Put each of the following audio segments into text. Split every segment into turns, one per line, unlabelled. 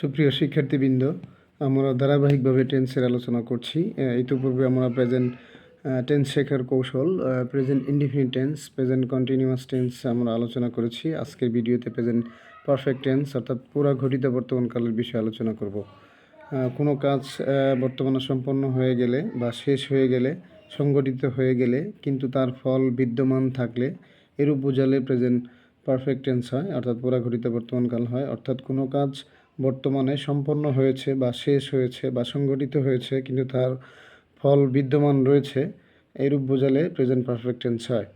সুপ্রিয় শিক্ষার্থীবৃন্দ, আমরা ধারাবাহিকভাবে টেন্সের আলোচনা করছি। ইতিপূর্বে আমরা প্রেজেন্ট টেন্স শেখার কৌশল present indefinite tense present continuous tense আমরা আলোচনা করেছি। আজকের ভিডিওতে প্রেজেন্ট পারফেক্ট টেন্স অর্থাৎ পুরা ঘটিত বর্তমানকালের বিষয়ে আলোচনা করব। কোনো কাজ বর্তমানে সম্পন্ন হয়ে গেলে বা শেষ হয়ে গেলে, সংগঠিত হয়ে গেলে, কিন্তু তার ফল বিদ্যমান থাকলে এরূপ বোঝালে প্রেজেন্ট পারফেক্ট টেন্স হয়, অর্থাৎ পুরা ঘটিত বর্তমানকাল হয়। অর্থাৎ কোনো কাজ বর্তমানে সম্পন্ন হয়েছে বা শেষ হয়েছে বা সংগঠিত হয়েছে, কিন্তু তার ফল বিদ্যমান রয়েছে, এরূপ বোঝালে প্রেজেন্ট পারফেক্ট টেন্স হয়।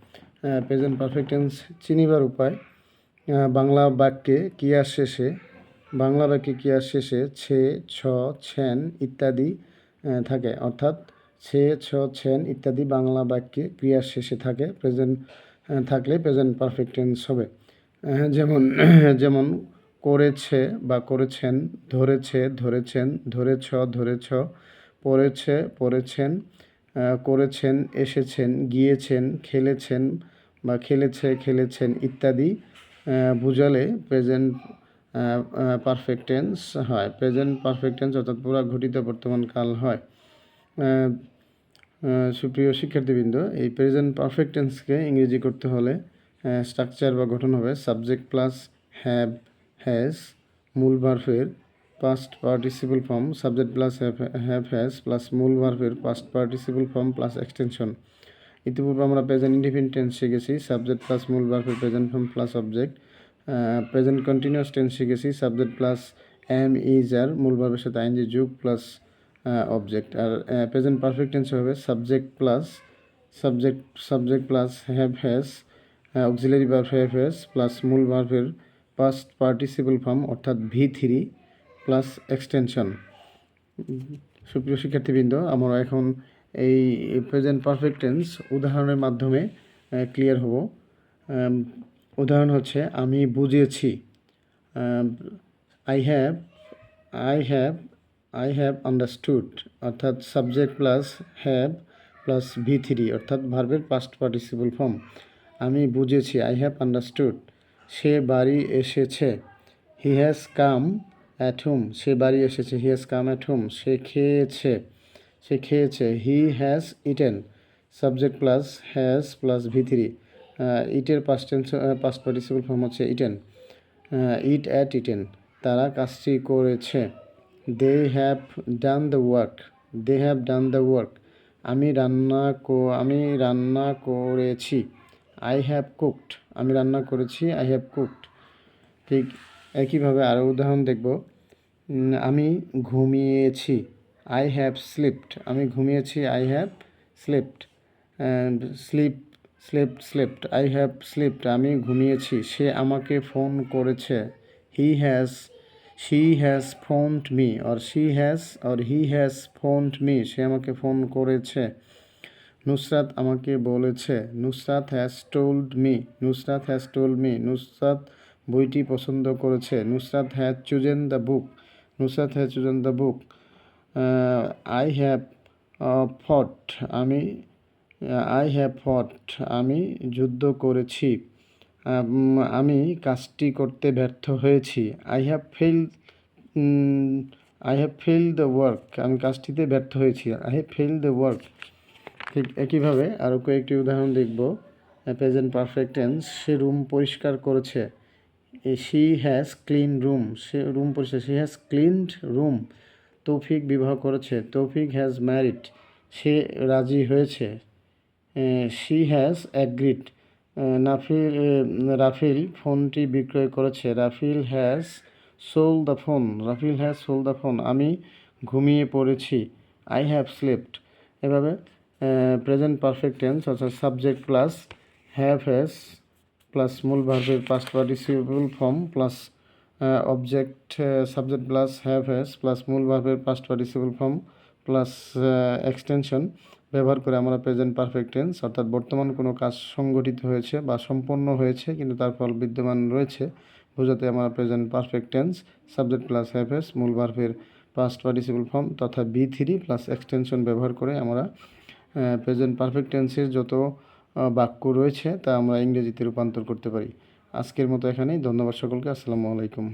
প্রেজেন্ট পারফেক্ট টেন্স চিনিবার উপায় বাংলা বাক্যে ক্রিয়ার শেষে, বাংলা বাক্যে ক্রিয়ার শেষে ছে, ছ, ছেন ইত্যাদি থাকে। অর্থাৎ ছে, ছ, ছেন ইত্যাদি বাংলা বাক্যে ক্রিয়ার শেষে থাকে প্রেজেন্ট থাকলে প্রেজেন্ট পারফেক্ট টেন্স হবে। যেমন যেমন করেছে বা করেছেন, ধরেছে, ধরেছেন, ধরেছ ধরেছ, পড়েছে, পড়েছেন করেছেন, এসেছেন, গিয়েছেন, খেলেছেন বা খেলেছে, খেলেছেন ইত্যাদি বুঝালে প্রেজেন্ট পারফেক্ট টেন্স হয়। প্রেজেন্ট পারফেক্ট টেন্স অর্থাৎ পুরা ঘটিত বর্তমান কাল হয়। সুপ্রিয় শিক্ষার্থীবৃন্দ, এই প্রেজেন্ট পারফেক্ট টেন্সকে ইংরেজি করতে হলে স্ট্রাকচার বা গঠন হবে সাবজেক্ট প্লাস হ্যাভ হ্যাজ মূল ভার্ভের past participle form subject plus have has plus মূল ভার্ভের past participle form plus extension ইতিপূর্বে আমরা প্রেজেন্ট ইন্ডিপেন্ডেন্ট টেন্স শিখেছি সাবজেক্ট প্লাস মূল ভার্ভের present form plus object present continuous tense শিখেছি subject plus am is are মূল ভার্ভের সাথে আইনজি যুগ প্লাস অবজেক্ট আর প্রেজেন্ট পারফেক্ট টেন্স হবে subject plus subject subject plus have has auxiliary verb have has plus মূল ভার্ভের পাস্ট পার্টিসিপল ফর্ম অর্থাৎ ভি থ্রি প্লাস এক্সটেনশন সুপ্রিয় শিক্ষার্থীবৃন্দ, আমরা এখন এই প্রেজেন্ট পারফেক্ট টেন্স উদাহরণের মাধ্যমে ক্লিয়ার হব। উদাহরণ হচ্ছে, আমি বুঝেছি। I have I have I have understood অর্থাৎ subject plus have plus V three অর্থাৎ ভার্বের পাস্ট পার্টিসিপল ফর্ম আমি বুঝেছি আই হ্যাভ আন্ডারস্টুড সে বাড়ি এসেছে। He has come at home সে বাড়ি এসেছে। He has come at home সে খেয়েছে। সে খেয়েছে। He has eaten subject plus has plus V three ইটের past tense past participle form হচ্ছে ইটেন ইট অ্যাট ইটেন তারা কাজটি করেছে। They have done the work they have done the work আমি রান্না কো, আমি রান্না করেছি। আই হ্যাভ কুকড আমি রান্না করেছি আই হ্যাভ কুকড ঠিক একইভাবে আরও উদাহরণ দেখব। আমি ঘুমিয়েছি। আই হ্যাভ স্লিপড আমি ঘুমিয়েছি I have slipped sleep slept slept I have slipped আমি ঘুমিয়েছি। সে আমাকে ফোন করেছে। He has she has phoned me or she has or he has phoned me সে আমাকে ফোন করেছে। নুসরাত আমাকে বলেছে, Nusrat has told me Nusrat has told me Nusrat বইটি পছন্দ করেছে, Nusrat has chosen the book Nusrat has chosen the book I have fought আমি I have fought আমি যুদ্ধ করেছি আমি কাজটি করতে ব্যর্থ হয়েছি I have fail I have fail the work আমি কাজটিতে ব্যর্থ হয়েছি I have fail the work ঠিক একইভাবে আরও কয়েকটি উদাহরণ দেখব। প্রেজেন্ট পারফেক্ট টেন্স সে রুম পরিষ্কার করেছে। শি হ্যাজ ক্লিন রুম সে রুম পরিষ্কার she has cleaned room Taufiq বিবাহ করেছে, তৌফিক হ্যাজ ম্যারিড সে রাজি হয়েছে। She has agreed Nafil Rafil ফোনটি বিক্রয় করেছে, Rafil has sold the phone Rafil has sold the phone আমি ঘুমিয়ে পড়েছি আই হ্যাভ স্লেপ্ট এভাবে প্রেজেন্ট পারফেক্ট টেন্স অর্থাৎ subject plus have has plus মূল ভার্বের past participle form plus object subject plus have has plus মূল ভার্বের past participle form plus extension ব্যবহার করে আমরা প্রেজেন্ট পারফেক্ট টেন্স অর্থাৎ বর্তমান কোনো কাজ সংগঠিত হয়েছে বা সম্পন্ন হয়েছে, কিন্তু তার ফল বিদ্যমান রয়েছে, বোঝাতে আমরা present perfect tense subject plus have has মূল ভার্বের পাস্ট পার্টিসিপল ফর্ম তথা বি থ্রি প্লাস এক্সটেনশন ব্যবহার করে আমরা প্রেজেন্ট পারফেক্ট টেন্সের যত বাক্য রয়েছে তা আমরা ইংরেজিতে রূপান্তর করতে পারি। আজকের মতো এখানেই, ধন্যবাদ সকলকে, আসসালামু আলাইকুম।